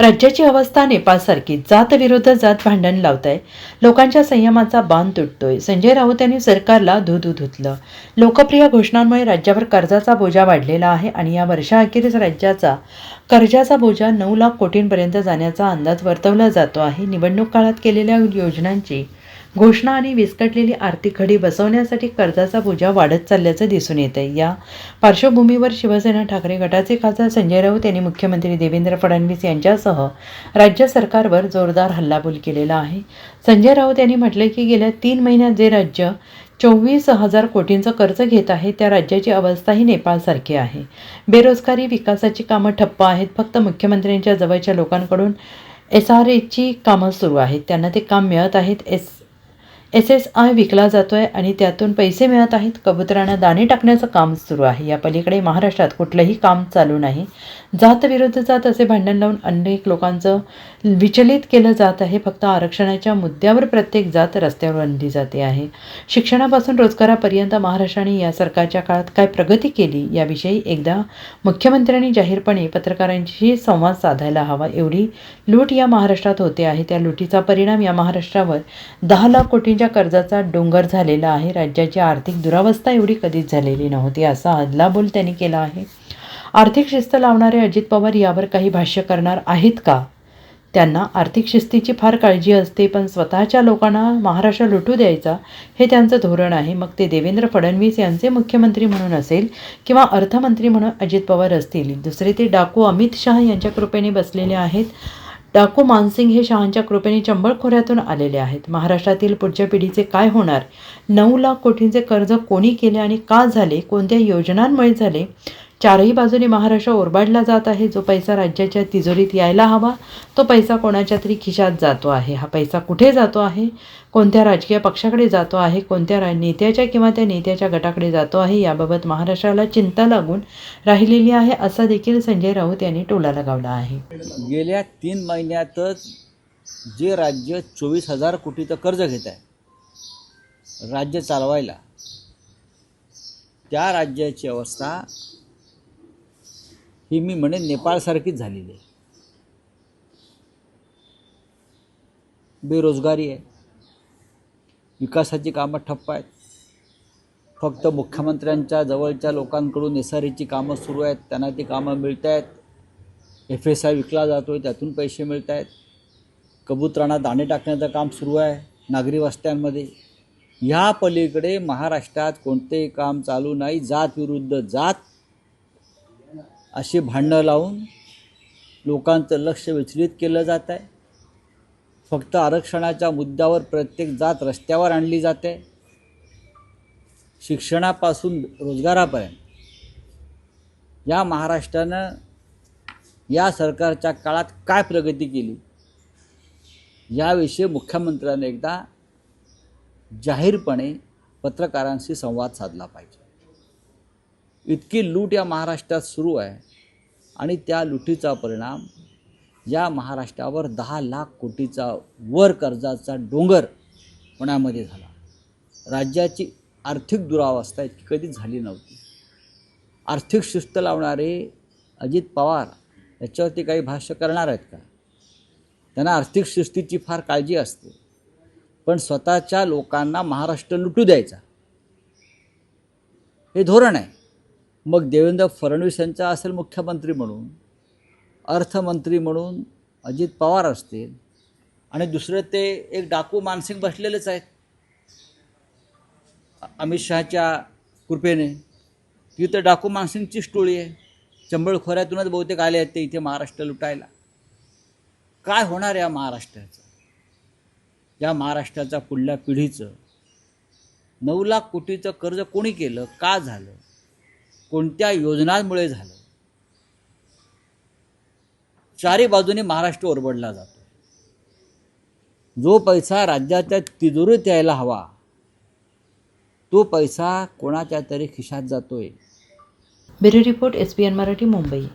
राज्याची अवस्था नेपाळसारखी. जात विरुद्ध जात भांडण लावताय. लोकांच्या संयमाचा बांध तुटतोय. संजय राऊत यांनी सरकारला धुधू धुतलं. लोकप्रिय घोषणांमुळे राज्यावर कर्जाचा बोजा वाढलेला आहे आणि या वर्षाअखेरीस राज्याचा कर्जाचा बोजा नऊ लाख कोटींपर्यंत जाण्याचा अंदाज वर्तवला जातो आहे. निवडणूक काळात केलेल्या योजनांची घोषणा आणि विस्कटलेली आर्थिक घडी बसवण्यासाठी कर्जाचा बोजा वाढत चालल्याचं दिसून येत आहे या पार्श्वभूमीवर शिवसेना ठाकरे गटाचे खासदार संजय राऊत यांनी मुख्यमंत्री देवेंद्र फडणवीस यांच्यासह राज्य सरकारवर जोरदार हल्लाबोल केलेला आहे. संजय राऊत यांनी म्हटलं की गेल्या तीन महिन्यात जे राज्य चोवीस हजार कोटींचं कर्ज घेत आहे त्या राज्याची अवस्थाही नेपाळसारखी आहे. बेरोजगारी विकासाची कामं ठप्प आहेत. फक्त मुख्यमंत्र्यांच्या जवळच्या लोकांकडून एस आर एची कामं सुरू आहेत. त्यांना ते काम मिळत आहेत. एस एस एस आय विकला जातो आहे आणि त्यातून पैसे मिळत आहेत. कबुतरांना दाणे टाकण्याचं काम सुरू आहे. या पलीकडे महाराष्ट्रात कुठलंही काम चालू नाही. जात विरुद्ध जात असे भांडण लावून अनेक लोकांचं विचलित केलं जात आहे. फक्त आरक्षणाच्या मुद्द्यावर प्रत्येक जात रस्त्यावर आणली जाते आहे. शिक्षणापासून रोजगारापर्यंत महाराष्ट्राने या सरकारच्या काळात काय प्रगती केली याविषयी एकदा मुख्यमंत्र्यांनी जाहीरपणे पत्रकारांशी संवाद साधायला हवा. एवढी लूट या महाराष्ट्रात होते आहे. त्या लुटीचा परिणाम या महाराष्ट्रावर दहा लाख कोटी कोटींच्या कर्जाचा डोंगर झालेला आहे. राज्याची आर्थिक दुरावस्था एवढी कधीच झालेली नव्हती असा हल्लाबोल त्यांनी केला आहे. आर्थिक शिस्त लावणारे अजित पवार यावर काही भाष्य करणार आहेत का? त्यांना आर्थिक शिस्तीची फार काळजी असते पण स्वतःच्या लोकांना महाराष्ट्र लुटू द्यायचा हे त्यांचं धोरण आहे. मग ते देवेंद्र फडणवीस यांचे मुख्यमंत्री म्हणून असेल किंवा अर्थमंत्री म्हणून अजित पवार असतील. दुसरे ते डाकू अमित शहा यांच्या कृपेने बसलेले आहेत. डाकू मानसिंग हे शहांच्या कृपेने चंबळ खोऱ्यातून आलेले आहेत. महाराष्ट्रातील पुढच्या पिढीचे काय होणार? नऊ लाख कोटींचे कर्ज कोणी केले आणि का झाले? कोणत्या योजनांमुळे झाले? चारही बाजूने महाराष्ट्र ओरबाडला जात आहे. जो पैसा राज्याच्या तिजोरीत यायला हवा तो पैसा कोणाच्या तरी खिशात जातो आहे. हा पैसा कुठे जातो आहे? कोणत्या राजकीय पक्षाकडे जातो आहे? कोणत्या रा नेत्याच्या किंवा त्या नेत्याच्या गटाकडे जातो आहे? याबाबत महाराष्ट्राला चिंता लागून राहिलेली आहे असा देखील संजय राऊत यांनी टोला लगावला आहे. गेल्या तीन महिन्यातच जे राज्य चोवीस हजार कोटीचं कर्ज घेत आहे राज्य चालवायला त्या राज्याची अवस्था ही मी म्हणेन नेपाळसारखीच झालेली आहे. बेरोजगारी आहे. विकासाची कामं ठप्प आहेत. फक्त मुख्यमंत्र्यांच्या जवळच्या लोकांकडून एस आर एची कामं सुरू आहेत. त्यांना ती कामं मिळत आहेत. एफ एस आय विकला जातो आहे त्यातून पैसे मिळत आहेत. कबुतरांना दाणे टाकण्याचं काम सुरू आहे नागरी वस्त्यांमध्ये. ह्या पलीकडे महाराष्ट्रात कोणतेही काम चालू नाही. जात विरुद्ध जात अशी भांडणं लावून लोकांचं लक्ष विचलित केलं जात आहे. फक्त आरक्षणाच्या मुद्द्यावर प्रत्येक जात रस्त्यावर आणली जाते शिक्षणापासून रोजगारापर्यंत. या महाराष्ट्रानं या सरकारच्या काळात काय प्रगती केली? याविषयी मुख्यमंत्र्यांनी एकदा जाहीरपणे पत्रकारांशी संवाद साधला पाहिजे. इतकी लूट या महाराष्ट्रात सुरू आहे. आणि त्या लुटीचा परिणाम या महाराष्ट्रावर दहा लाख कोटीचा वर कर्जाचा डोंगर होण्यामध्ये झाला. राज्याची आर्थिक दुरावस्था इतकी कधीच झाली नव्हती. आर्थिक शिस्त लावणारे अजित पवार याच्यावरती काही भाष्य करणार आहेत का? त्यांना आर्थिक शिस्तीची फार काळजी असते. पण स्वतःच्या लोकांना महाराष्ट्र लुटू द्यायचा. हे धोरण आहे. मग देवेंद्र फडणवीस यांचा असेल मुख्यमंत्री म्हणून अर्थमंत्री म्हणून अजित पवार असतील आणि दुसरे ते एक डाकू मानसिंग बसलेलेच आहेत अमित शहाच्या कृपेने. ती तर डाकू मानसिंगचीच टोळी आहे. चंबळखोऱ्यातूनच बहुतेक आले आहेत ते इथे महाराष्ट्र लुटायला. काय होणार या महाराष्ट्राचं? या महाराष्ट्राच्या पुढल्या पिढीचं नऊ लाख कोटीचं कर्ज कोणी केलं? का झालं? कोणत्या योजनांमुळे झालं? चारी बाजूने महाराष्ट्र ओरबडला जातो जो पैसा राज्याच्या तिजोरीत यायला हवा तो पैसा कोणाच्या तरी खिशात जातोय. Bureau report S P N Marathi Mumbai.